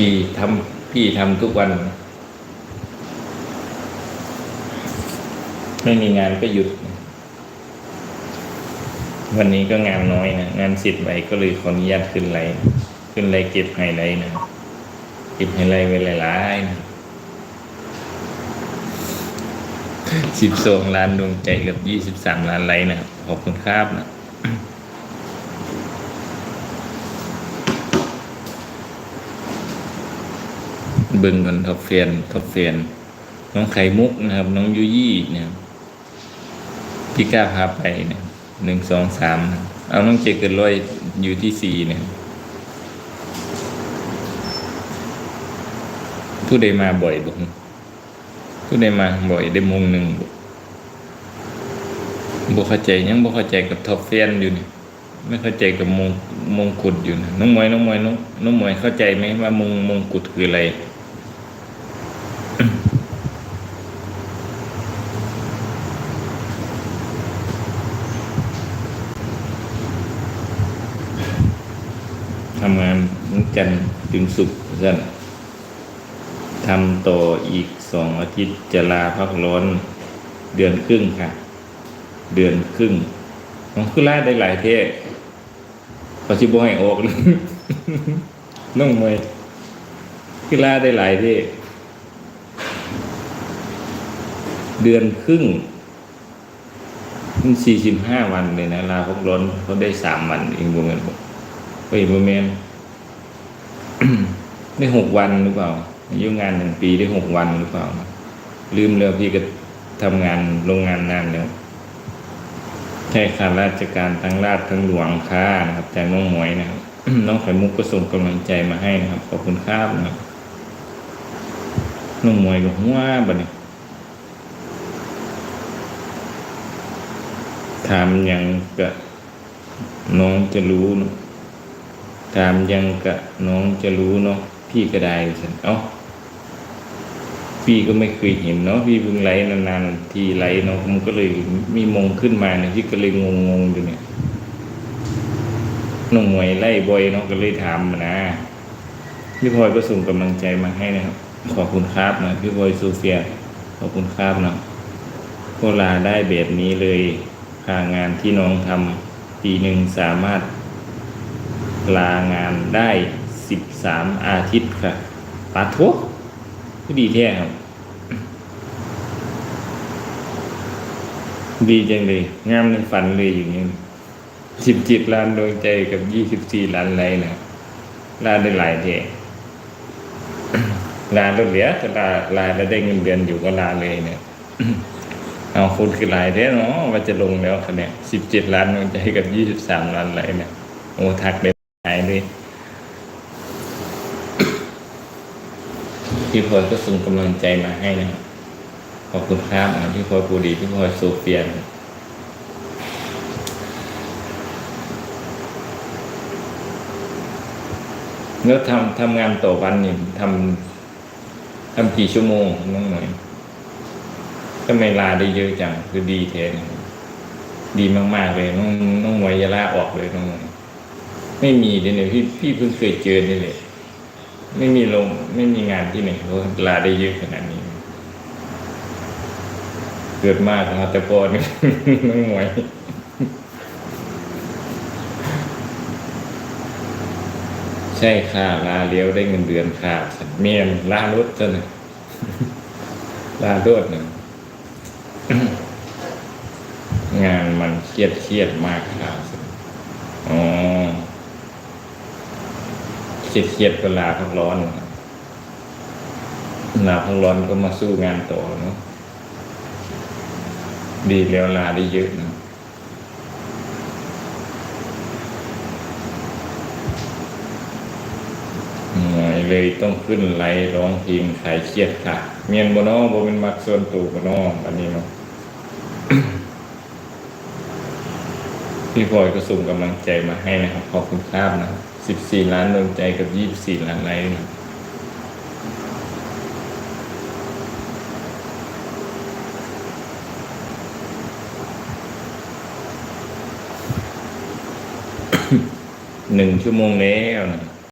พี่ทำพี่ทำทุกวัน ไม่มีงานก็หยุด วันนี้ก็งานน้อยนะ งานสิทธิ์ไว้ก็เลยขออนุญาตขึ้นไลน์ขึ้นไลน์เก็บไฮไลท์นะเก็บไฮไลท์ไว้หลายๆนะสิบสองล้านดวงใจกับยี่สิบสามล้านไลค์นะครับ ขอบคุณครับนะ เบิ่งกันท็อปเฟียนท็อปเฟียนน้องไข่มุกนะครับ น้องยุยี่เนี่ยพี่กล้าพาไปเนี่ยหนึ่งสองสามเอาน้องเจเกินร้อยอยู่ที่สี่เนี่ยผู้ใดมาบ่อยบุผู้ใดมาบ่อยได้มงหนึ่งบุบเข้าใจยังบ่เข้าใจกับท็อปเฟียนอยู่นี่ไม่เข้าใจกับมงมงกุฎอยู่นะน้องมวยน้องมวยน้องน้องมวยเข้าใจไหมว่ามงมงกุฎคืออะไร งานทั้งจันทร์ถึงศุกร์สั่นทำต่ออีกสองอาทิตย์จะลาพักร้อนเดือนครึ่งค่ะ เดือนครึ่งน้องคือลาได้หลายเท่พอชิบให้ออกเลยน้องมวยคือลาได้หลายเท่เดือนครึ่งมันสี่สิบห้าวันเลยนะลาพักร้อนเขาได้สามวันเองประมาณบอกเฮ้ยโมเมน ได้หกวันหรือเปล่าอายุงานหนึ่งปีได้หกวันหรือเปล่า ลืมแล้วพี่ก็ทำงานโรงงานนานแล้วใช่ค่ะราชการทั้งราชทั้งหลวงค่ะนะครับจากน้องหมวยนะครับน้องไข่มุกก็ส่งกำลังใจมาให้นะครับขอบคุณครับนะครับน้องหมวยกับหัวบัดนี้ถามยังกะน้องจะรู้นะ ถามยังกะน้องจะรู้เนาะพี่ก็ได้ฉันเอ้าพี่ก็ไม่เคยเห็นเนาะพี่เพิ่งไลฟ์นานๆทีไลฟ์เนาะมันก็เลยมีมงขึ้นมาเนี่ยพี่ก็เลยงงๆอยู่เนี่ยน้องหมวยไล่บอยเนาะก็เลยถามนะพี่พลอยก็ส่งกำลังใจมาให้นะครับ ขอบคุณครับนะพี่พลอยโซเฟียขอบคุณครับนะก็ลาได้แบบนี้เลยค่างานที่น้องทำปีหนึ่งสามารถ ลางานได้สิบสามอาทิตย์ค่ะปาทุกดีแท้ครับ ดีจังเลย งามในฝันเลยอย่างนี้สิบจิตล้านดวงใจกับยี่สิบสี่ล้านไรนะลาได้หลายแท้ลาแล้วเหลือแต่ลาลาแล้วได้เงินเดือนอยู่ก็ลาเลยเนี่ย เอาคุณคือหลายแท้เนาะว่าจะลงแล้วคะเนี่ยสิบเจ็ดล้านดวงใจกับยี่สิบสามล้านไรเนี่ยโอ้ทักเลย หายเลยพี่พลอยก็ส่งกำลังใจมาให้นะขอบคุณครับพี่พลอยปูดีพี่พลอยโซเฟียนแล้วทำทำงานต่อวันนี่ทำทำกี่ชั่วโมงน้องหน่อยทำไมลาได้เยอะจังคือดีแทนดีมาก ๆ เลยน้องน้องหวยอยาลาออกเลยน้องหมวย ไม่มีเลยเนี่ยพี่พี่เพิ่งเคยเจอนี่เลยไม่มีลงไม่มีงานที่ไหนเขาลาได้เยอะขนาดนี้ เกิดมากนะแต่พอนี่น้องหมวยใช่ค่ะลาเลี้ยวได้เงินเดือนค่ะสันเมียนลารถซะหนึ่งลารถหนึ่งงานมันเครียดเครียดมากค่ะอ๋อ เครียดเครียดเวลาพักร้อนนะครับเวลาพักร้อนก็มาสู้งานต่อเนาะดีแล้วลาได้เยอะนะหน่อยเลยต้องขึ้นไลร้องเพลงขายเครียดค่ะ เมียนบเนอโบเป็นมักส่วนตัวบเนออันนี้เนาะ พี่พลอยก็ส่งกำลังใจมาให้นะครับ ขอบคุณครับนะสิบสี่ล้านดวงใจกับยี่สิบสี่ล้านไลค์นะหนึ่งชั่วโมงแล้วนะ